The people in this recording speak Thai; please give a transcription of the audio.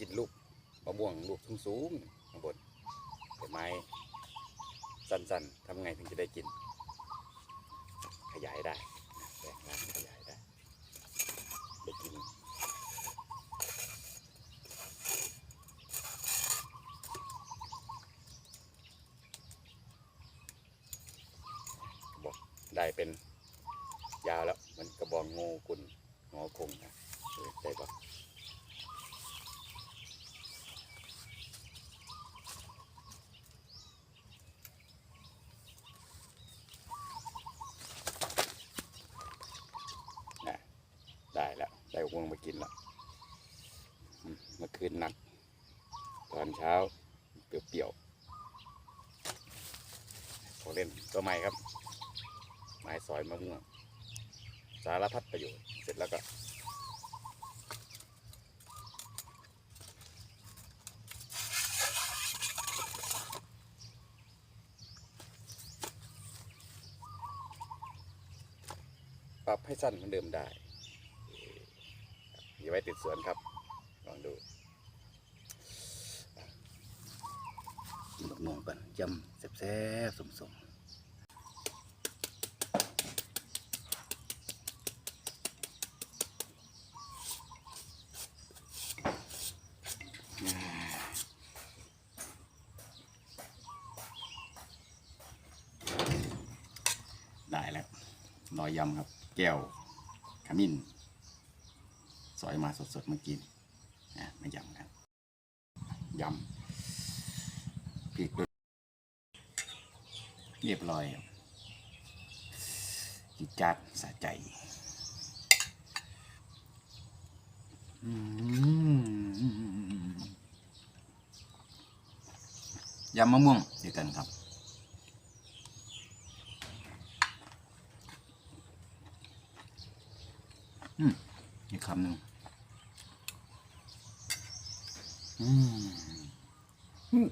กินลูกมะม่วงลูกสูงๆข้างบนแต่ไม้สั้นๆทำไงถึงจะได้กิน ขยายได้แบ่งร่างขยายได้ได้กินบอกได้เป็นยาวแล้ว มันกระบองงูกุลงอคงนะเออได้ปะน่ะได้ วได้วงมากินล้วอืมเมื่อคืนหนัก ตอนเช้าเปรี้ยวๆขอเล่นตัวใหม่ครับ ไม้สอยมะม่วง สารพัดประโยชน์ เสร็จแล้วก็ปรับให้สั้นเหมือนเดิมได้ ไว้ติดสวนครับลองดูมะม่วงกันยำแซ่บๆสมๆได้แล้วรอยยำครับ แก้วขมิ้น ซอยมาสดๆเมื่อกี้นี่นะมายำครับยำพริกด้วยเรียบร้อยจิจัดสะใจอืยำมะม่วงเดียวกันครับอืม อีกคำหนึ่งอืม